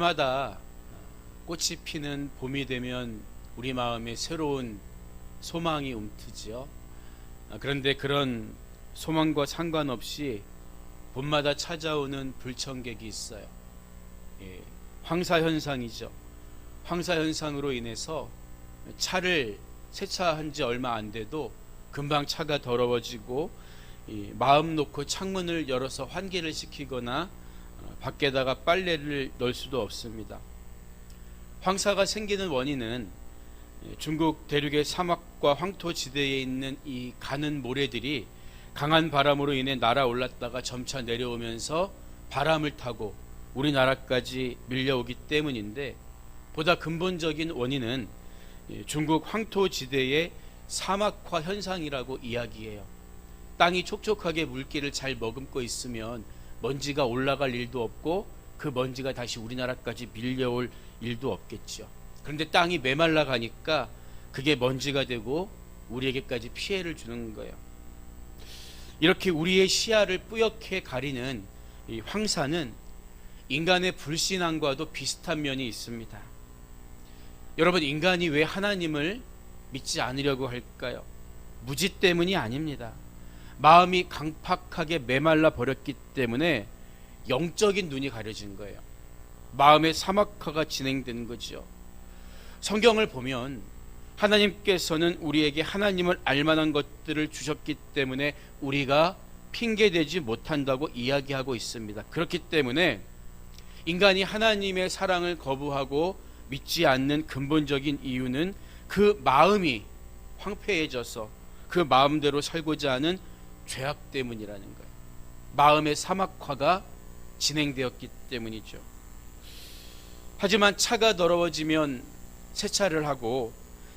해마다 꽃이 피는 봄이 되면 우리 마음에 새로운 소망이 움트지요. 아, 그런데 그런 소망과 상관없이 봄마다 찾아오는 불청객이 있어요. 예, 황사 현상이죠. 황사 현상으로 인해서 차를 세차한 지 얼마 안 돼도 금방 차가 더러워지고 이 마음 놓고 창문을 열어서 환기를 시키거나 어, 밖에다가 빨래를 넣을 수도 없습니다. 황사가 생기는 원인은 예, 중국 대륙의 사막과 황토 지대에 있는 이 가는 모래들이 강한 바람으로 인해 날아올랐다가 점차 내려오면서 바람을 타고 우리나라까지 밀려오기 때문인데 보다 근본적인 원인은 예, 중국 황토 지대의 사막화 현상이라고 이야기해요. 땅이 촉촉하게 물기를 잘 머금고 있으면 먼지가 올라갈 일도 없고 그 먼지가 다시 우리나라까지 밀려올 일도 없겠죠. 그런데 땅이 메말라 가니까 그게 먼지가 되고 우리에게까지 피해를 주는 거예요. 이렇게 우리의 시야를 뿌옇게 가리는 이 황사는 인간의 불신앙과도 비슷한 면이 있습니다. 여러분 인간이 왜 하나님을 믿지 않으려고 할까요? 무지 때문이 아닙니다. 마음이 강팍하게 메말라 버렸기 때문에 영적인 눈이 가려진 거예요. 마음의 사막화가 진행된 거죠. 성경을 보면 하나님께서는 우리에게 하나님을 알만한 것들을 주셨기 때문에 우리가 핑계대지 못한다고 이야기하고 있습니다. 그렇기 때문에 인간이 하나님의 사랑을 거부하고 믿지 않는 근본적인 이유는 그 마음이 황폐해져서 그 마음대로 살고자 하는 죄악 때문이라는 거예요. 마음의 사막화가 진행되었기 때문이죠. 하지만 차가 더러워지면 세차를 하고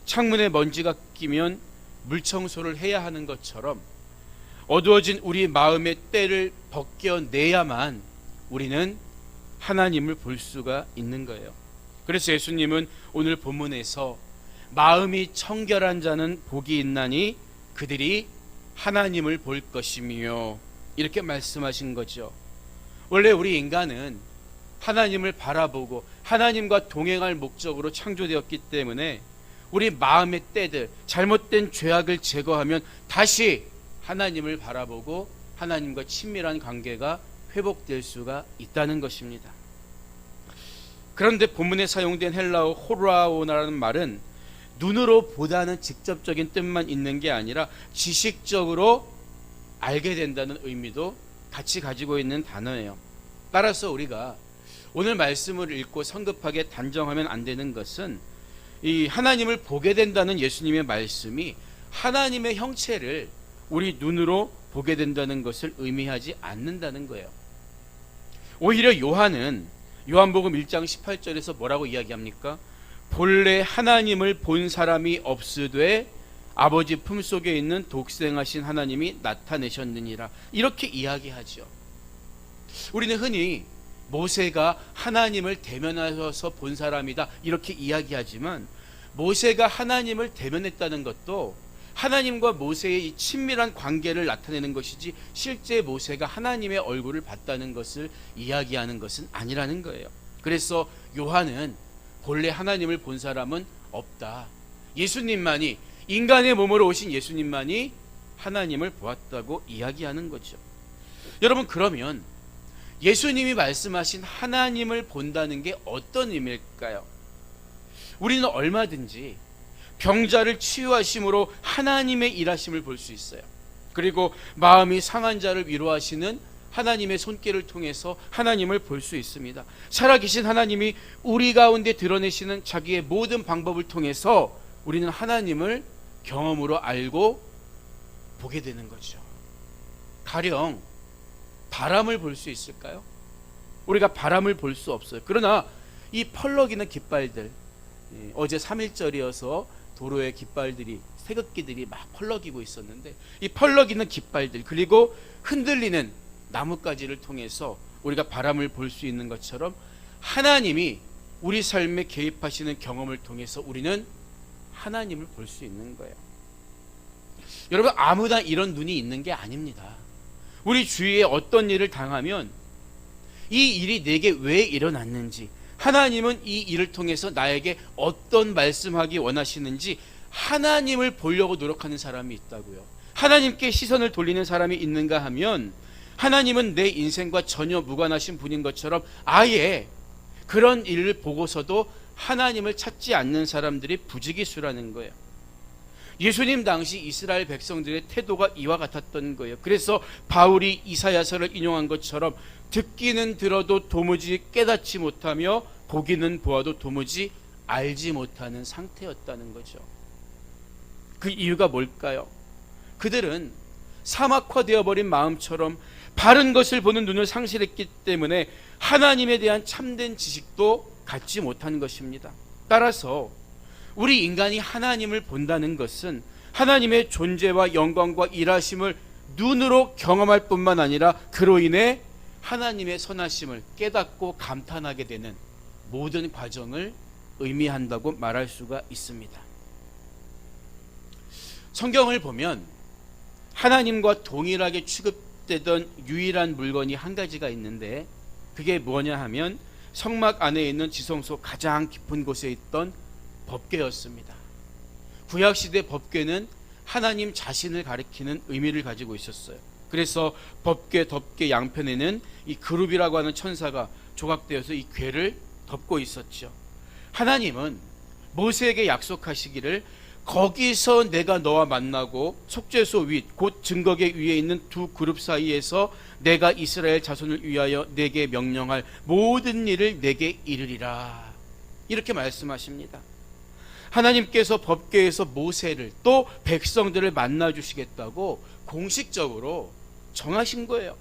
창문에 먼지가 끼면 물 청소를 해야 하는 것처럼 어두워진 우리 마음의 때를 벗겨내야만 우리는 하나님을 볼 수가 있는 거예요. 그래서 예수님은 오늘 본문에서 마음이 청결한 자는 복이 있나니 그들이 하나님을 볼 것이며 이렇게 말씀하신 거죠. 원래 우리 인간은 하나님을 바라보고 하나님과 동행할 목적으로 창조되었기 때문에 우리 마음의 때들 잘못된 죄악을 제거하면 다시 하나님을 바라보고 하나님과 친밀한 관계가 회복될 수가 있다는 것입니다. 그런데 본문에 사용된 헬라어 호라오나라는 말은 눈으로 보다는 직접적인 뜻만 있는 게 아니라 지식적으로 알게 된다는 의미도 같이 가지고 있는 단어예요. 따라서 우리가 오늘 말씀을 읽고 성급하게 단정하면 안 되는 것은 이 하나님을 보게 된다는 예수님의 말씀이 하나님의 형체를 우리 눈으로 보게 된다는 것을 의미하지 않는다는 거예요. 오히려 요한은 요한복음 1장 18절에서 뭐라고 이야기합니까? 본래 하나님을 본 사람이 없으되 아버지 품속에 있는 독생하신 하나님이 나타내셨느니라 이렇게 이야기하죠. 우리는 흔히 모세가 하나님을 대면하셔서 본 사람이다 이렇게 이야기하지만 모세가 하나님을 대면했다는 것도 하나님과 모세의 이 친밀한 관계를 나타내는 것이지 실제 모세가 하나님의 얼굴을 봤다는 것을 이야기하는 것은 아니라는 거예요. 그래서 요한은 본래 하나님을 본 사람은 없다. 예수님만이 인간의 몸으로 오신 예수님만이 하나님을 보았다고 이야기하는 거죠. 여러분 그러면 예수님이 말씀하신 하나님을 본다는 게 어떤 의미일까요? 우리는 얼마든지 병자를 치유하심으로 하나님의 일하심을 볼 수 있어요. 그리고 마음이 상한 자를 위로하시는 하나님의 손길을 통해서 하나님을 볼 수 있습니다. 살아계신 하나님이 우리 가운데 드러내시는 자기의 모든 방법을 통해서 우리는 하나님을 경험으로 알고 보게 되는 거죠. 가령 바람을 볼 수 있을까요? 우리가 바람을 볼 수 없어요. 그러나 이 펄럭이는 깃발들 예, 어제 3일절이어서 도로에 깃발들이 태극기들이 막 펄럭이고 있었는데 이 펄럭이는 깃발들 그리고 흔들리는 나뭇가지를 통해서 우리가 바람을 볼 수 있는 것처럼 하나님이 우리 삶에 개입하시는 경험을 통해서 우리는 하나님을 볼 수 있는 거예요. 여러분 아무나 이런 눈이 있는 게 아닙니다. 우리 주위에 어떤 일을 당하면 이 일이 내게 왜 일어났는지 하나님은 이 일을 통해서 나에게 어떤 말씀하기 원하시는지 하나님을 보려고 노력하는 사람이 있다고요. 하나님께 시선을 돌리는 사람이 있는가 하면 하나님은 내 인생과 전혀 무관하신 분인 것처럼 아예 그런 일을 보고서도 하나님을 찾지 않는 사람들이 부지기수라는 거예요. 예수님 당시 이스라엘 백성들의 태도가 이와 같았던 거예요. 그래서 바울이 이사야서를 인용한 것처럼 듣기는 들어도 도무지 깨닫지 못하며 보기는 보아도 도무지 알지 못하는 상태였다는 거죠. 그 이유가 뭘까요? 그들은 사막화되어 버린 마음처럼 바른 것을 보는 눈을 상실했기 때문에 하나님에 대한 참된 지식도 갖지 못한 것입니다. 따라서 우리 인간이 하나님을 본다는 것은 하나님의 존재와 영광과 일하심을 눈으로 경험할 뿐만 아니라 그로 인해 하나님의 선하심을 깨닫고 감탄하게 되는 모든 과정을 의미한다고 말할 수가 있습니다. 성경을 보면 하나님과 동일하게 취급되던 유일한 물건이 한 가지가 있는데 그게 뭐냐 하면 성막 안에 있는 지성 소 가장 깊은 곳에 있던 법궤였습니다. 구약 시대 법궤는 하나님 자신을 가리키는 의미를 가지고 있었어요. 그래서 법궤 덮개 양편에는 이 그룹이라고 하는 천사가 조각되어서 이 궤를 덮고 있었죠. 하나님은 모세에게 약속하시기를 거기서 내가 너와 만나고 속죄소 윗 곧 증거계 위에 있는 두 그룹 사이에서 내가 이스라엘 자손을 위하여 내게 명령할 모든 일을 내게 이르리라 이렇게 말씀하십니다. 하나님께서 법궤에서 모세를 또 백성들을 만나 주시겠다고 공식적으로 정하신 거예요.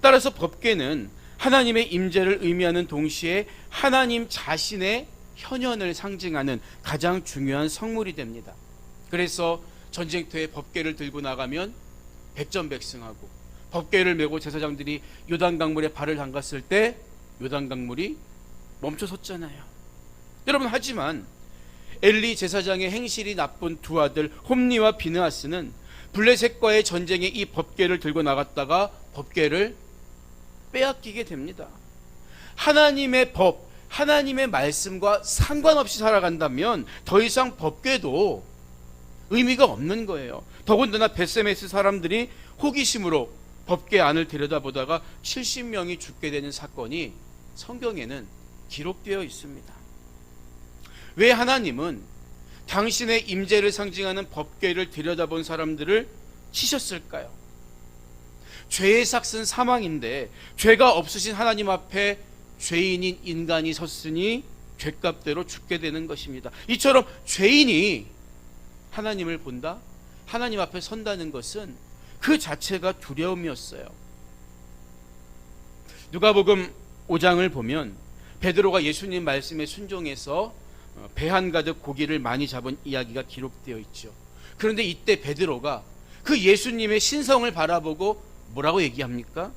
따라서 법궤는 하나님의 임재를 의미하는 동시에 하나님 자신의 현현을 상징하는 가장 중요한 성물이 됩니다. 그래서 전쟁터에 법궤를 들고 나가면 백전백승하고 법궤를 메고 제사장들이 요단 강물에 발을 담갔을 때 요단 강물이 멈춰섰잖아요. 여러분 하지만 엘리 제사장의 행실이 나쁜 두 아들 홈니와 비느하스는 블레셋과의 전쟁에 이 법궤를 들고 나갔다가 법궤를 빼앗기게 됩니다. 하나님의 법, 하나님의 말씀과 상관없이 살아간다면 더 이상 법궤도 의미가 없는 거예요. 더군다나 베세메스 사람들이 호기심으로 법궤 안을 들여다보다가 70명이 죽게 되는 사건이 성경에는 기록되어 있습니다. 왜 하나님은 당신의 임재를 상징하는 법궤를 들여다본 사람들을 치셨을까요? 죄의 삭은 사망인데 죄가 없으신 하나님 앞에 죄인인 인간이 섰으니 죄값대로 죽게 되는 것입니다. 이처럼 죄인이 하나님을 본다? 하나님 앞에 선다는 것은 그 자체가 두려움이었어요. 누가복음 5장을 보면 베드로가 예수님 말씀에 순종해서 어, 배한 가득 고기를 많이 잡은 이야기가 기록되어 있죠. 그런데 이때 베드로가 그 예수님의 신성을 바라보고 뭐라고 얘기합니까?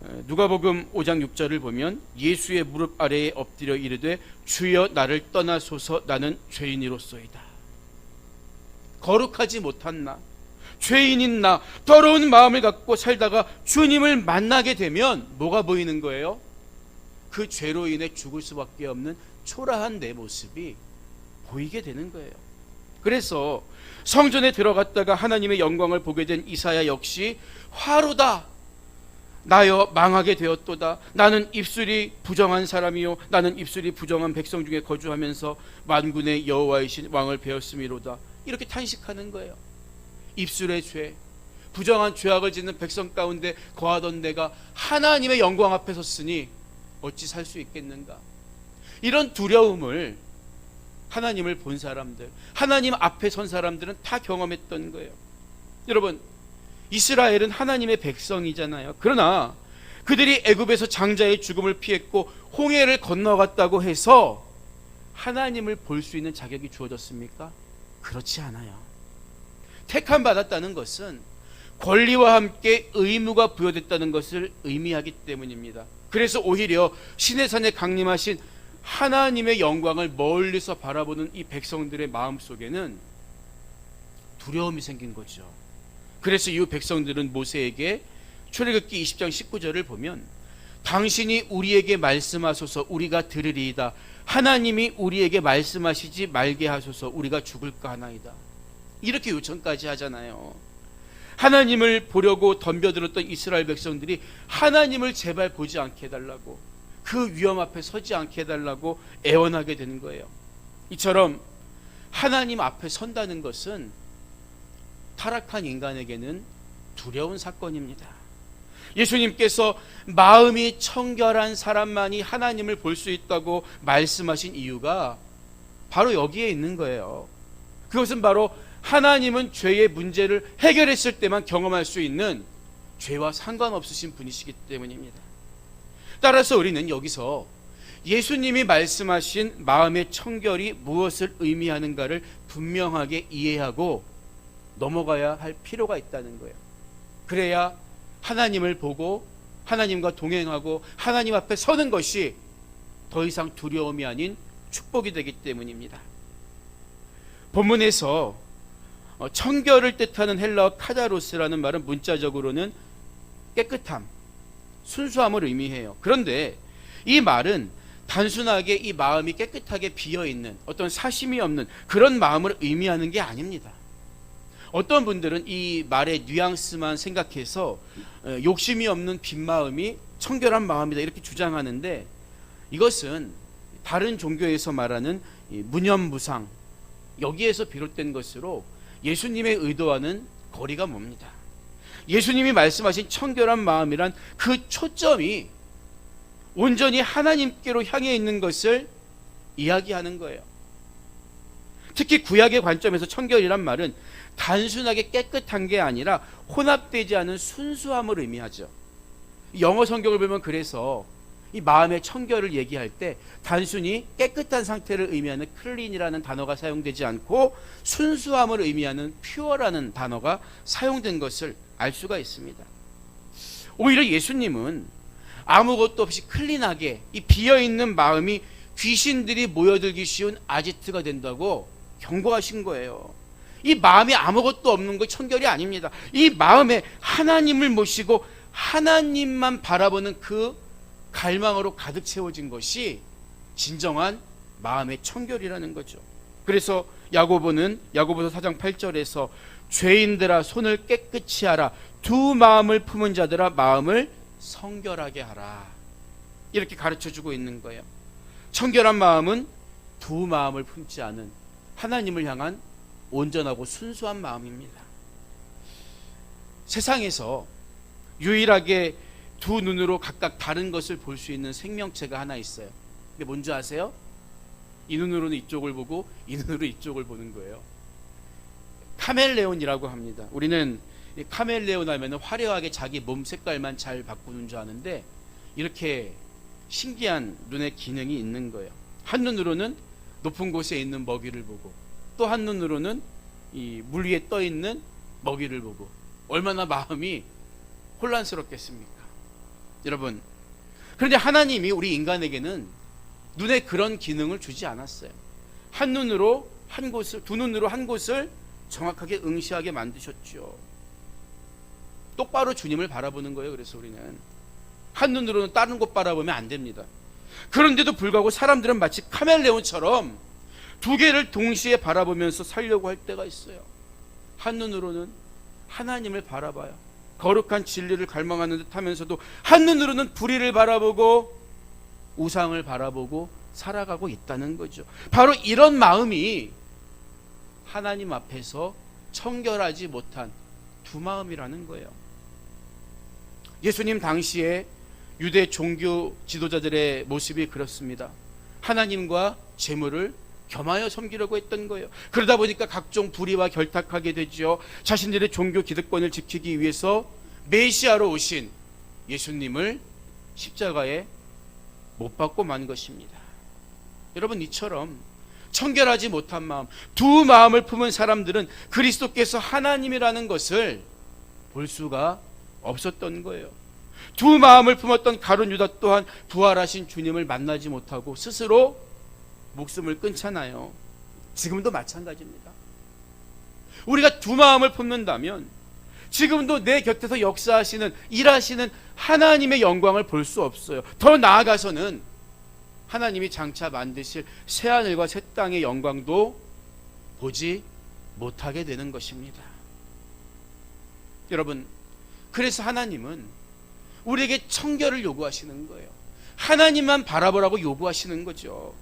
어, 누가복음 5장 6절을 보면 예수의 무릎 아래에 엎드려 이르되 주여 나를 떠나소서 나는 죄인이로소이다. 거룩하지 못한 나, 죄인인 나, 더러운 마음을 갖고 살다가 주님을 만나게 되면 뭐가 보이는 거예요? 그 죄로 인해 죽을 수밖에 없는 초라한 내 모습이 보이게 되는 거예요. 그래서 성전에 들어갔다가 하나님의 영광을 보게 된 이사야 역시 화로다. 나여 망하게 되었도다. 나는 입술이 부정한 사람이요. 나는 입술이 부정한 백성 중에 거주하면서 만군의 여호와이신 왕을 배웠음이로다. 이렇게 탄식하는 거예요. 입술의 죄, 부정한 죄악을 짓는 백성 가운데 거하던 내가 하나님의 영광 앞에 섰으니 어찌 살 수 있겠는가? 이런 두려움을 하나님을 본 사람들, 하나님 앞에 선 사람들은 다 경험했던 거예요. 여러분, 이스라엘은 하나님의 백성이잖아요. 그러나 그들이 애굽에서 장자의 죽음을 피했고 홍해를 건너갔다고 해서 하나님을 볼 수 있는 자격이 주어졌습니까? 그렇지 않아요. 택함 받았다는 것은 권리와 함께 의무가 부여됐다는 것을 의미하기 때문입니다. 그래서 오히려 신의 산에 강림하신 하나님의 영광을 멀리서 바라보는 이 백성들의 마음 속에는 두려움이 생긴 거죠. 그래서 이 백성들은 모세에게 출애굽기 20장 19절을 보면 당신이 우리에게 말씀하소서 우리가 들으리이다. 하나님이 우리에게 말씀하시지 말게 하소서 우리가 죽을까 하나이다. 이렇게 요청까지 하잖아요. 하나님을 보려고 덤벼들었던 이스라엘 백성들이 하나님을 제발 보지 않게 해달라고 그 위험 앞에 서지 않게 해달라고 애원하게 되는 거예요. 이처럼 하나님 앞에 선다는 것은 타락한 인간에게는 두려운 사건입니다. 예수님께서 마음이 청결한 사람만이 하나님을 볼 수 있다고 말씀하신 이유가 바로 여기에 있는 거예요. 그것은 바로 하나님은 죄의 문제를 해결했을 때만 경험할 수 있는 죄와 상관없으신 분이시기 때문입니다. 따라서 우리는 여기서 예수님이 말씀하신 마음의 청결이 무엇을 의미하는가를 분명하게 이해하고 넘어가야 할 필요가 있다는 거예요. 그래야 하나님을 보고 하나님과 동행하고 하나님 앞에 서는 것이 더 이상 두려움이 아닌 축복이 되기 때문입니다. 본문에서 어, 청결을 뜻하는 헬라어 카다로스라는 말은 문자적으로는 깨끗함, 순수함을 의미해요. 그런데 이 말은 단순하게 이 마음이 깨끗하게 비어 있는 어떤 사심이 없는 그런 마음을 의미하는 게 아닙니다. 어떤 분들은 이 말의 뉘앙스만 생각해서 어, 욕심이 없는 빈 마음이 청결한 마음이다 이렇게 주장하는데 이것은 다른 종교에서 말하는 이 무념무상 여기에서 비롯된 것으로 예수님의 의도와는 거리가 멉니다. 예수님이 말씀하신 청결한 마음이란 그 초점이 온전히 하나님께로 향해 있는 것을 이야기하는 거예요. 특히 구약의 관점에서 청결이란 말은 단순하게 깨끗한 게 아니라 혼합되지 않은 순수함을 의미하죠. 영어 성경을 보면 그래서 이 마음의 청결을 얘기할 때 단순히 깨끗한 상태를 의미하는 클린이라는 단어가 사용되지 않고 순수함을 의미하는 퓨어라는 단어가 사용된 것을 알 수가 있습니다. 오히려 예수님은 아무것도 없이 클린하게 이 비어 있는 마음이 귀신들이 모여들기 쉬운 아지트가 된다고 경고하신 거예요. 이 마음이 아무것도 없는 거 청결이 아닙니다. 이 마음에 하나님을 모시고 하나님만 바라보는 그 갈망으로 가득 채워진 것이 진정한 마음의 청결이라는 거죠. 그래서 야고보는 야고보서 4장 8절에서 죄인들아 손을 깨끗이 하라 두 마음을 품은 자들아 마음을 성결하게 하라 이렇게 가르쳐 주고 있는 거예요. 청결한 마음은 두 마음을 품지 않은 하나님을 향한 온전하고 순수한 마음입니다. 세상에서 유일하게 두 눈으로 각각 다른 것을 볼 수 있는 생명체가 하나 있어요. 그게 뭔지 아세요? 이 눈으로는 이쪽을 보고 이 눈으로 이쪽을 보는 거예요. 카멜레온이라고 합니다. 우리는 이 카멜레온 하면 화려하게 자기 몸 색깔만 잘 바꾸는 줄 아는데 이렇게 신기한 눈의 기능이 있는 거예요. 한 눈으로는 높은 곳에 있는 먹이를 보고 또 한 눈으로는 이 물 위에 떠 있는 먹이를 보고 얼마나 마음이 혼란스럽겠습니까? 여러분, 그런데 하나님이 우리 인간에게는 눈에 그런 기능을 주지 않았어요. 한 눈으로 한 곳을, 두 눈으로 한 곳을 정확하게 응시하게 만드셨죠. 똑바로 주님을 바라보는 거예요. 그래서 우리는 한 눈으로는 다른 곳 바라보면 안 됩니다. 그런데도 불구하고 사람들은 마치 카멜레온처럼 두 개를 동시에 바라보면서 살려고 할 때가 있어요. 한 눈으로는 하나님을 바라봐요. 거룩한 진리를 갈망하는 듯 하면서도 한눈으로는 불의를 바라보고 우상을 바라보고 살아가고 있다는 거죠. 바로 이런 마음이 하나님 앞에서 청결하지 못한 두 마음이라는 거예요. 예수님 당시에 유대 종교 지도자들의 모습이 그렇습니다. 하나님과 재물을 겸하여 섬기려고 했던 거예요. 그러다 보니까 각종 불의와 결탁하게 되죠. 자신들의 종교 기득권을 지키기 위해서 메시아로 오신 예수님을 십자가에 못 박고 만 것입니다. 여러분 이처럼 청결하지 못한 마음, 두 마음을 품은 사람들은 그리스도께서 하나님이라는 것을 볼 수가 없었던 거예요. 두 마음을 품었던 가룟 유다 또한 부활하신 주님을 만나지 못하고 스스로 목숨을 끊잖아요. 지금도 마찬가지입니다. 우리가 두 마음을 품는다면 지금도 내 곁에서 역사하시는 일하시는 하나님의 영광을 볼 수 없어요. 더 나아가서는 하나님이 장차 만드실 새 하늘과 새 땅의 영광도 보지 못하게 되는 것입니다. 여러분, 그래서 하나님은 우리에게 청결을 요구하시는 거예요. 하나님만 바라보라고 요구하시는 거죠.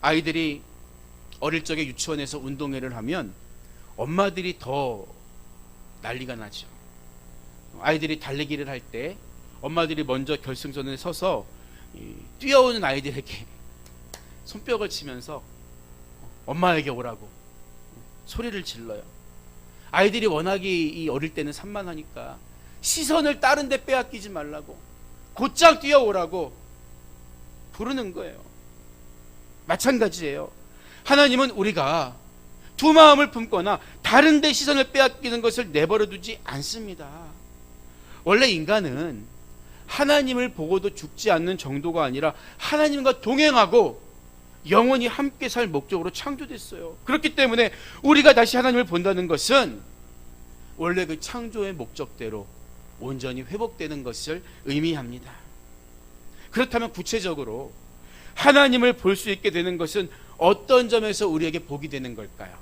아이들이 어릴 적에 유치원에서 운동회를 하면 엄마들이 더 난리가 나죠. 아이들이 달리기를 할 때 엄마들이 먼저 결승선에 서서 이 뛰어오는 아이들에게 손뼉을 치면서 엄마에게 오라고 소리를 질러요. 아이들이 워낙에 이 어릴 때는 산만하니까 시선을 다른 데 빼앗기지 말라고 곧장 뛰어오라고 부르는 거예요. 마찬가지예요. 하나님은 우리가 두 마음을 품거나 다른 데 시선을 빼앗기는 것을 내버려 두지 않습니다. 원래 인간은 하나님을 보고도 죽지 않는 정도가 아니라 하나님과 동행하고 영원히 함께 살 목적으로 창조됐어요. 그렇기 때문에 우리가 다시 하나님을 본다는 것은 원래 그 창조의 목적대로 온전히 회복되는 것을 의미합니다. 그렇다면 구체적으로 하나님을 볼 수 있게 되는 것은 어떤 점에서 우리에게 복이 되는 걸까요?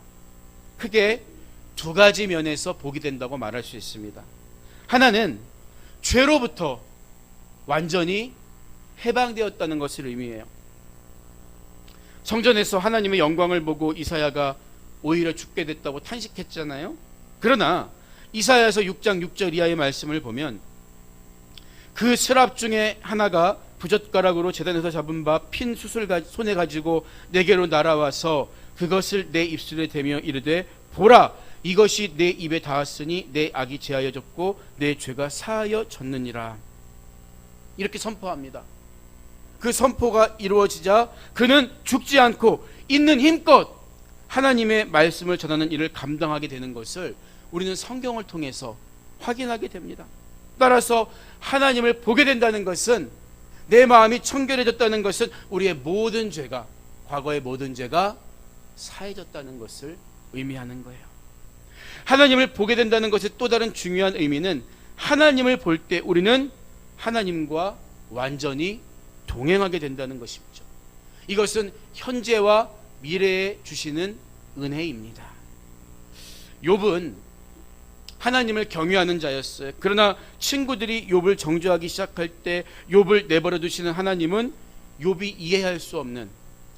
크게 두 가지 면에서 복이 된다고 말할 수 있습니다. 하나는 죄로부터 완전히 해방되었다는 것을 의미해요. 성전에서 하나님의 영광을 보고 이사야가 오히려 죽게 됐다고 탄식했잖아요. 그러나 이사야서 6장 6절 이하의 말씀을 보면 그 스랍 중에 하나가 부젓가락으로 재단에서 잡은 바핀 숯을 손에 가지고 내게로 날아와서 그것을 내 입술에 대며 이르되 보라 이것이 내 입에 닿았으니 내 악이 제하여졌고 내 죄가 사하여졌느니라 이렇게 선포합니다. 그 선포가 이루어지자 그는 죽지 않고 있는 힘껏 하나님의 말씀을 전하는 일을 감당하게 되는 것을 우리는 성경을 통해서 확인하게 됩니다. 따라서 하나님을 보게 된다는 것은 내 마음이 청결해졌다는 것은 우리의 모든 죄가 과거의 모든 죄가 사해졌다는 것을 의미하는 거예요. 하나님을 보게 된다는 것의 또 다른 중요한 의미는 하나님을 볼 때 우리는 하나님과 완전히 동행하게 된다는 것이죠. 이것은 현재와 미래에 주시는 은혜입니다. 욥은 하나님을 경외하는 자였어요. 그러나 친구들이 욥을 정죄하기 시작할 때 욥을 내버려 두시는 하나님은 욥이 이해할 수 없는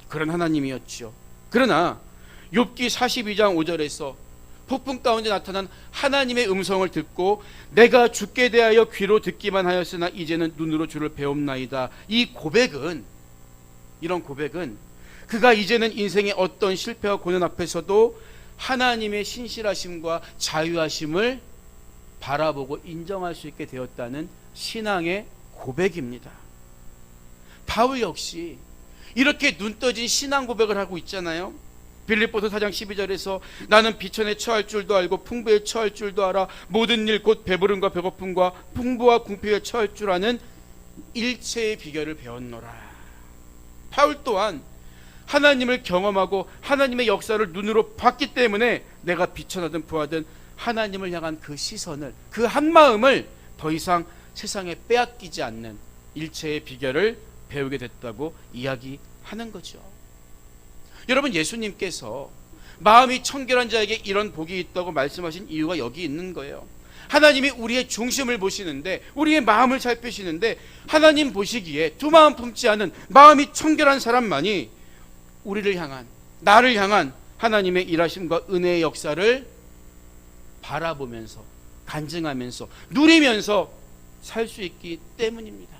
그런 하나님이었죠. 그러나 욥기 42장 5절에서 폭풍 가운데 나타난 하나님의 음성을 듣고 내가 죽게 대하여 귀로 듣기만 하였으나 이제는 눈으로 주를 배움나이다. 이 고백은 이런 고백은 그가 이제는 인생의 어떤 실패와 고난 앞에서도 하나님의 신실하심과 자유하심을 바라보고 인정할 수 있게 되었다는 신앙의 고백입니다. 바울 역시 이렇게 눈 떠진 신앙 고백을 하고 있잖아요. 빌립보서 4장 12절에서 나는 비천에 처할 줄도 알고 풍부에 처할 줄도 알아 모든 일 곧 배부름과 배고픔과 풍부와 궁핍에 처할 줄 아는 일체의 비결을 배웠노라. 바울 또한 하나님을 경험하고 하나님의 역사를 눈으로 봤기 때문에 내가 비천하든 부하든 하나님을 향한 그 시선을 그 한 마음을 더 이상 세상에 빼앗기지 않는 일체의 비결을 배우게 됐다고 이야기하는 거죠. 여러분 예수님께서 마음이 청결한 자에게 이런 복이 있다고 말씀하신 이유가 여기 있는 거예요. 하나님이 우리의 중심을 보시는데 우리의 마음을 살피시는데 하나님 보시기에 두 마음 품지 않은 마음이 청결한 사람만이 우리를 향한 나를 향한 하나님의 일하심과 은혜의 역사를 바라보면서 간증하면서 누리면서 살 수 있기 때문입니다.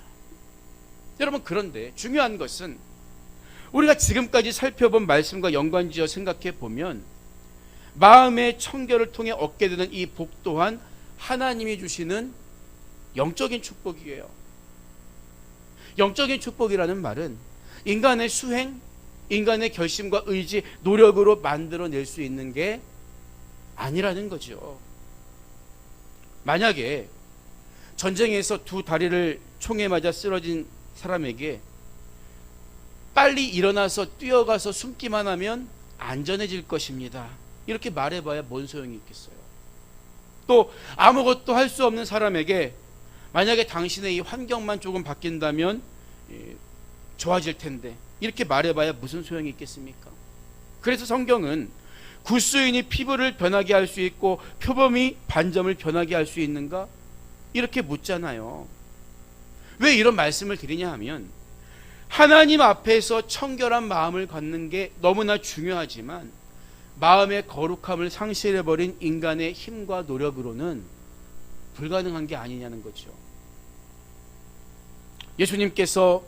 여러분 그런데 중요한 것은 우리가 지금까지 살펴본 말씀과 연관지어 생각해 보면 마음의 청결을 통해 얻게 되는 이 복 또한 하나님이 주시는 영적인 축복이에요. 영적인 축복이라는 말은 인간의 수행, 인간의 결심과 의지, 노력으로 만들어낼 수 있는 게 아니라는 거죠. 만약에 전쟁에서 두 다리를 총에 맞아 쓰러진 사람에게 빨리 일어나서 뛰어가서 숨기만 하면 안전해질 것입니다. 이렇게 말해봐야 뭔 소용이 있겠어요. 또 아무것도 할 수 없는 사람에게 만약에 당신의 이 환경만 조금 바뀐다면 예, 좋아질 텐데 이렇게 말해봐야 무슨 소용이 있겠습니까? 그래서 성경은 구스인이 피부를 변하게 할 수 있고 표범이 반점을 변하게 할 수 있는가? 이렇게 묻잖아요. 왜 이런 말씀을 드리냐 하면 하나님 앞에서 청결한 마음을 갖는 게 너무나 중요하지만 마음의 거룩함을 상실해버린 인간의 힘과 노력으로는 불가능한 게 아니냐는 거죠. 예수님께서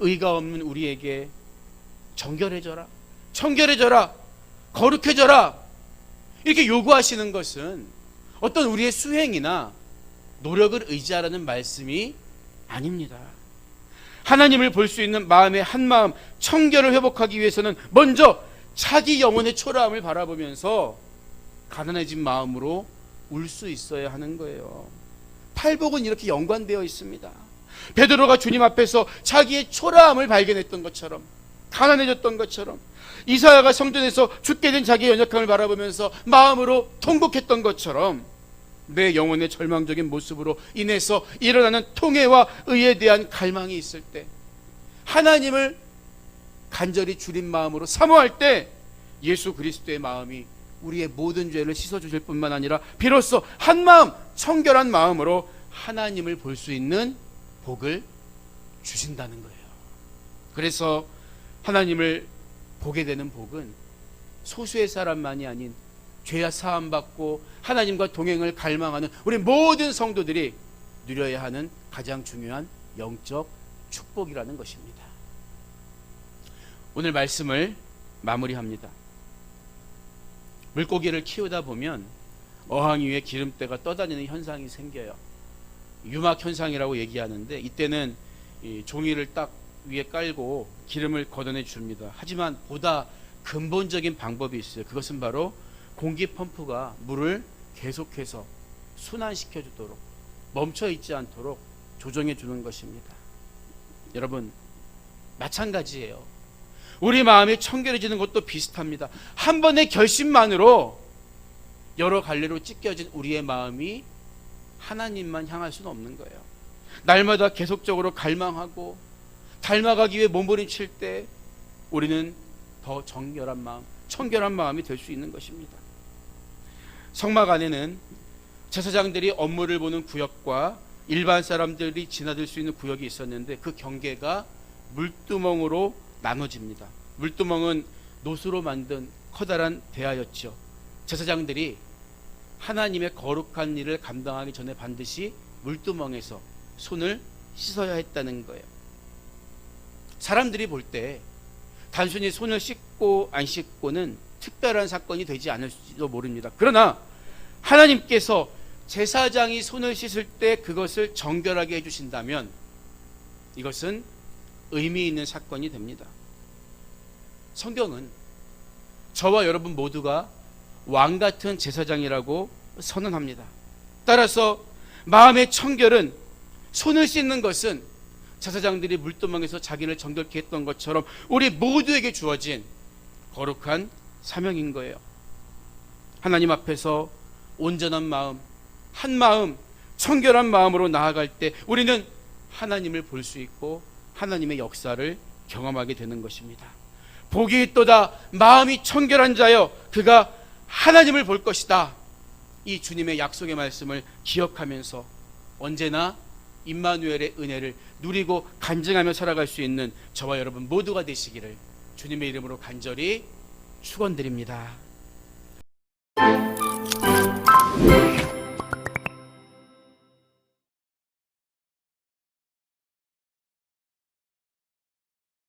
의가 없는 우리에게 정결해져라, 청결해져라, 거룩해져라 이렇게 요구하시는 것은 어떤 우리의 수행이나 노력을 의지하라는 말씀이 아닙니다. 하나님을 볼 수 있는 마음의 한 마음 청결을 회복하기 위해서는 먼저 자기 영혼의 초라함을 바라보면서 가난해진 마음으로 울 수 있어야 하는 거예요. 팔복은 이렇게 연관되어 있습니다. 베드로가 주님 앞에서 자기의 초라함을 발견했던 것처럼 가난해졌던 것처럼 이사야가 성전에서 죽게 된 자기의 연약함을 바라보면서 마음으로 통곡했던 것처럼 내 영혼의 절망적인 모습으로 인해서 일어나는 통해와 의에 대한 갈망이 있을 때 하나님을 간절히 줄인 마음으로 사모할 때 예수 그리스도의 마음이 우리의 모든 죄를 씻어 주실 뿐만 아니라 비로소 한 마음 청결한 마음으로 하나님을 볼 수 있는 복을 주신다는 거예요. 그래서 하나님을 보게 되는 복은 소수의 사람만이 아닌 죄야 사함 받고 하나님과 동행을 갈망하는 우리 모든 성도들이 누려야 하는 가장 중요한 영적 축복이라는 것입니다. 오늘 말씀을 마무리합니다. 물고기를 키우다 보면 어항 위에 기름때가 떠다니는 현상이 생겨요. 유막 현상이라고 얘기하는데 이때는 이 종이를 딱 위에 깔고 기름을 걷어내 줍니다. 하지만 보다 근본적인 방법이 있어요. 그것은 바로 공기 펌프가 물을 계속해서 순환시켜 주도록 멈춰 있지 않도록 조정해 주는 것입니다. 여러분 마찬가지예요. 우리 마음이 청결해지는 것도 비슷합니다. 한 번의 결심만으로 여러 갈래로 찢겨진 우리의 마음이 하나님만 향할 수는 없는 거예요. 날마다 계속적으로 갈망하고 닮아가기 위해 몸부림칠 때 우리는 더 정결한 마음, 청결한 마음이 될 수 있는 것입니다. 성막 안에는 제사장들이 업무를 보는 구역과 일반 사람들이 지나들 수 있는 구역이 있었는데 그 경계가 물두멍으로 나눠집니다. 물두멍은 노수로 만든 커다란 대하였죠. 제사장들이 하나님의 거룩한 일을 감당하기 전에 반드시 물두멍에서 손을 씻어야 했다는 거예요. 사람들이 볼 때 단순히 손을 씻고 안 씻고는 특별한 사건이 되지 않을지도 모릅니다. 그러나 하나님께서 제사장이 손을 씻을 때 그것을 정결하게 해주신다면 이것은 의미 있는 사건이 됩니다. 성경은 저와 여러분 모두가 왕 같은 제사장이라고 선언합니다. 따라서 마음의 청결은 손을 씻는 것은 제사장들이 물두멍에서 자기를 정결케 했던 것처럼 우리 모두에게 주어진 거룩한 사명인 거예요. 하나님 앞에서 온전한 마음, 한 마음, 청결한 마음으로 나아갈 때 우리는 하나님을 볼 수 있고 하나님의 역사를 경험하게 되는 것입니다. 복이 있도다 마음이 청결한 자여 그가 하나님을 볼 것이다. 이 주님의 약속의 말씀을 기억하면서 언제나 임마누엘의 은혜를 누리고 간증하며 살아갈 수 있는 저와 여러분 모두가 되시기를 주님의 이름으로 간절히 축원드립니다.